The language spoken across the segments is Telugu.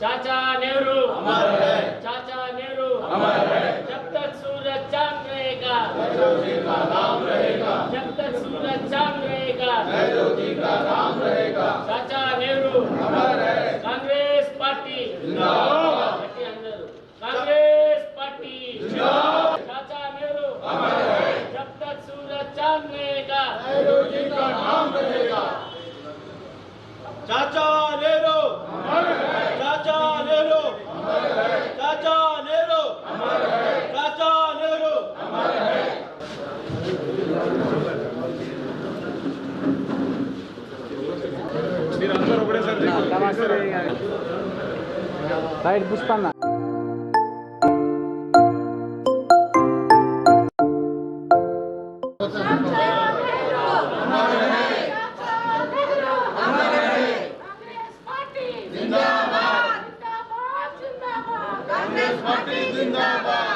चाचा नेहरू। अमर है। चाचा नेहरू। अमर है। जब तक सूरज चाँद रहेगा। नेहरू जी का नाम रहेगा। जब तक सूरज चाँद रहेगा। नेहरू जी का नाम रहेगा। चाचा नेहरू। अमर है। कांग्रेस पार्टी। जिंदाबाद। कांग्रेस पार्टी। जिंदाबाद। चाचा नेहरू। अमर है। जब तक सूरज चाँद रहेगा। नेहरू जी का नाम रहेगा। चाचा नेहरू। अमर है। రైట్ పుష్పన్న కాంగ్రెస్ పార్టీ జిందాబాద్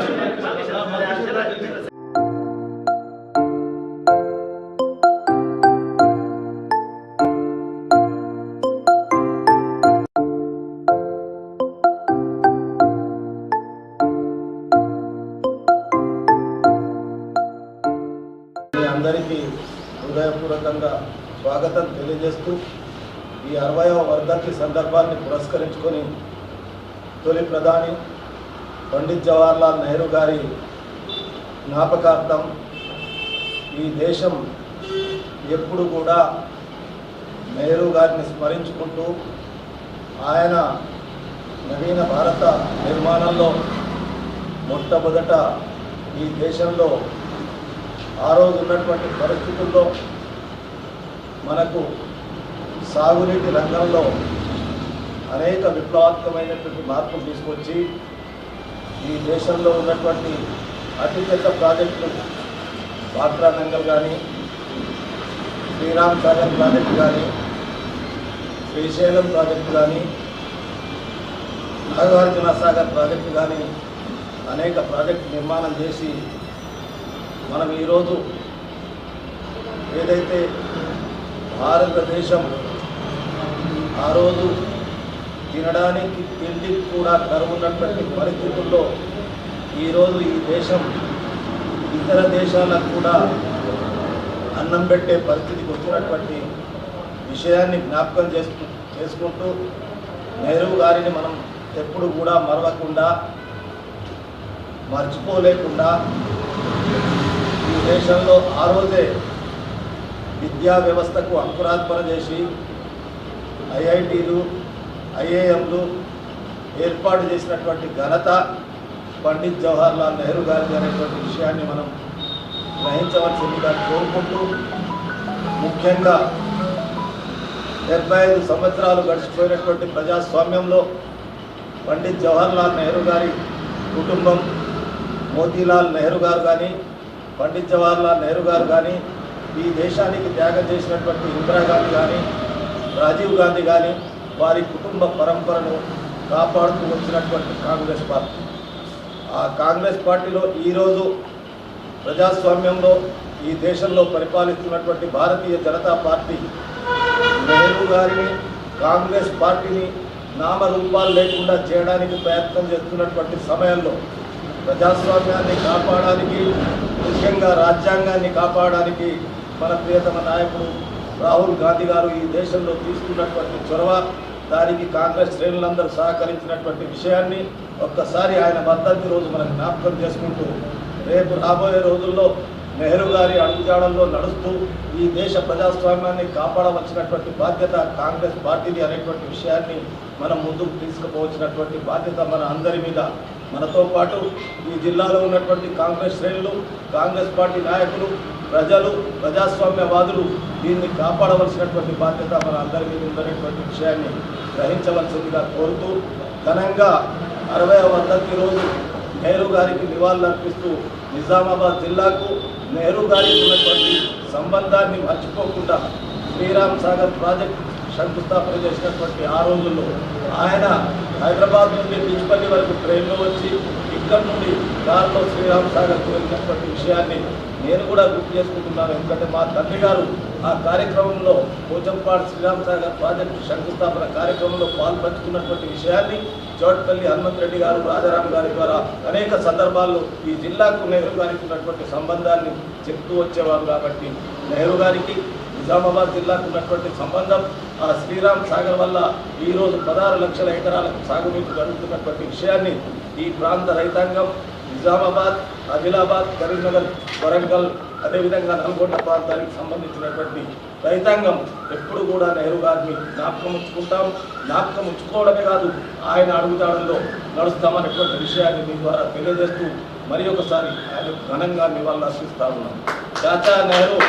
అందరికీ హృదయపూర్వకంగా స్వాగతం తెలియజేస్తూ ఈ అరవయవ వర్ధంతి సందర్భాన్ని పురస్కరించుకొని తొలి ప్రధాని పండిత్ జవహర్లాల్ నెహ్రూ గారి జ్ఞాపకార్థం ఈ దేశం ఎప్పుడు కూడా నెహ్రూ గారిని స్మరించుకుంటూ ఆయన నవీన భారత నిర్మాణంలో మొట్టమొదట ఈ దేశంలో ఆ రోజు ఉన్నటువంటి పరిస్థితుల్లో మనకు సాగునీటి రంగంలో అనేక విప్లవాత్మకమైనటువంటి మార్పులు తీసుకొచ్చి ఈ దేశంలో ఉన్నటువంటి అతిపెద్ద ప్రాజెక్టులు బాక్రా నంగల్ కానీ శ్రీరామ్ సాగర్ ప్రాజెక్టు కానీ శ్రీశైలం ప్రాజెక్టు కానీ నాగార్జున సాగర్ ప్రాజెక్టు కానీ అనేక ప్రాజెక్టు నిర్మాణం చేసి మనం ఈరోజు ఏదైతే భారతదేశం ఆ రోజు తినడానికి తిండి కూడా కరువున్నటువంటి పరిస్థితుల్లో ఈరోజు ఈ దేశం ఇతర దేశాలకు కూడా అన్నం పెట్టే పరిస్థితికి వచ్చినటువంటి విషయాన్ని జ్ఞాపకం చేసుకు చేసుకుంటూ నెహ్రూ గారిని మనం ఎప్పుడు కూడా మరవకుండా మర్చిపోలేకుండా దేశంలో ఆ రోజే విద్యా వ్యవస్థకు అంకురాత్మన చేసి ఐఐటీలు ఐఏఎంలు ఏర్పాటు చేసినటువంటి ఘనత పండిత్ జవహర్లాల్ నెహ్రూ గారి అనేటువంటి విషయాన్ని మనం గ్రహించవలసిందిగా కోరుకుంటూ ముఖ్యంగా డెబ్బై ఐదు సంవత్సరాలు గడిచిపోయినటువంటి ప్రజాస్వామ్యంలో పండిత్ జవహర్లాల్ నెహ్రూ గారి కుటుంబం మోతీలాల్ నెహ్రూ గారు కానీ పండిత్ జవహర్లాల్ నెహ్రూ గారు కానీ ఈ దేశానికి త్యాగం చేసినటువంటి ఇందిరాగాంధీ కానీ రాజీవ్ గాంధీ కానీ వారి కుటుంబ పరంపరను కాపాడుతూ వచ్చినటువంటి కాంగ్రెస్ పార్టీ. ఆ కాంగ్రెస్ పార్టీలో ఈరోజు ప్రజాస్వామ్యంలో ఈ దేశంలో పరిపాలిస్తున్నటువంటి భారతీయ జనతా పార్టీ నెహ్రూ గారిని కాంగ్రెస్ పార్టీని నామరూపాలు లేకుండా చేయడానికి ప్రయత్నం చేస్తున్నటువంటి సమయంలో ప్రజాస్వామ్యాన్ని కాపాడడానికి ముఖ్యంగా రాజ్యాంగాన్ని కాపాడడానికి మన ప్రియతమ నాయకుడు రాహుల్ గాంధీ గారు ఈ దేశంలో తీసుకున్నటువంటి చొరవ దానికి కాంగ్రెస్ శ్రేణులందరూ సహకరించినటువంటి విషయాన్ని ఒక్కసారి ఆయన వర్ధంతి రోజు మనం జ్ఞాపకం చేసుకుంటూ రేపు రాబోయే రోజుల్లో నెహ్రూ గారి అడుగుజాడల్లో నడుస్తూ ఈ దేశ ప్రజాస్వామ్యాన్ని కాపాడవలసినటువంటి బాధ్యత కాంగ్రెస్ పార్టీది అనేటువంటి విషయాన్ని మనం ముందుకు తీసుకుపోవచ్చినటువంటి బాధ్యత మన అందరి మీద మనతో పాటు ఈ జిల్లాలో ఉన్నటువంటి కాంగ్రెస్ శ్రేణులు కాంగ్రెస్ పార్టీ నాయకులు ప్రజలు ప్రజాస్వామ్యవాదులు దీన్ని కాపాడవలసినటువంటి బాధ్యత మన అందరి మీద ఉందనేటువంటి విషయాన్ని గ్రహించవలసిందిగా కోరుతూ ఘనంగా అరవై వర్ధంతి రోజు నెహ్రూ గారికి నివాళులర్పిస్తూ నిజామాబాద్ జిల్లాకు నెహ్రూ గారికి ఉన్నటువంటి సంబంధాన్ని మర్చిపోకుండా శ్రీరామ్ సాగర్ ప్రాజెక్ట్ శంకుస్థాపన చేసినటువంటి ఆ రోజుల్లో ఆయన హైదరాబాద్ నుండి బిచ్పల్లి వరకు ట్రైన్లో వచ్చి ఇక్కడ నుండి కారులో శ్రీరామ్ సాగర్కు వెళ్ళినటువంటి విషయాన్ని నేను కూడా గుర్తు చేసుకుంటున్నాను. ఎందుకంటే మా తండ్రి గారు ఆ కార్యక్రమంలో పోచంపాడు శ్రీరామ్ సాగర్ ప్రాజెక్టు శంకుస్థాపన కార్యక్రమంలో పాల్పంచుకున్నటువంటి విషయాన్ని చోట్పల్లి హనుమంత్ రెడ్డి గారు రాజారాం గారి ద్వారా అనేక సందర్భాల్లో ఈ జిల్లాకు నెహ్రూ గారికి ఉన్నటువంటి సంబంధాన్ని చెప్తూ వచ్చేవారు కాబట్టి నెహ్రూ గారికి నిజామాబాద్ జిల్లాకు ఉన్నటువంటి సంబంధం ఆ శ్రీరామ్ సాగర్ వల్ల ఈరోజు పదహారు లక్షల ఎకరాలకు సాగునీరు జరుగుతున్నటువంటి విషయాన్ని ఈ ప్రాంత రైతాంగం నిజామాబాద్ ఆదిలాబాద్ కరీంనగర్ వరంగల్ అదేవిధంగా నల్గొండ ప్రాంతానికి సంబంధించినటువంటి రైతాంగం ఎప్పుడు కూడా నెహ్రూ గారిని జ్ఞాపకం ఉంచుకుంటాం. జ్ఞాపకం ఉంచుకోవడమే కాదు ఆయన అడుగుతాడంలో నడుస్తామనేటువంటి విషయాన్ని మీ ద్వారా తెలియజేస్తూ మరి ఒకసారి ఆయన ఘనంగా నివాళులు అర్పిస్తా ఉన్నాం. చాచా నెహ్రూ.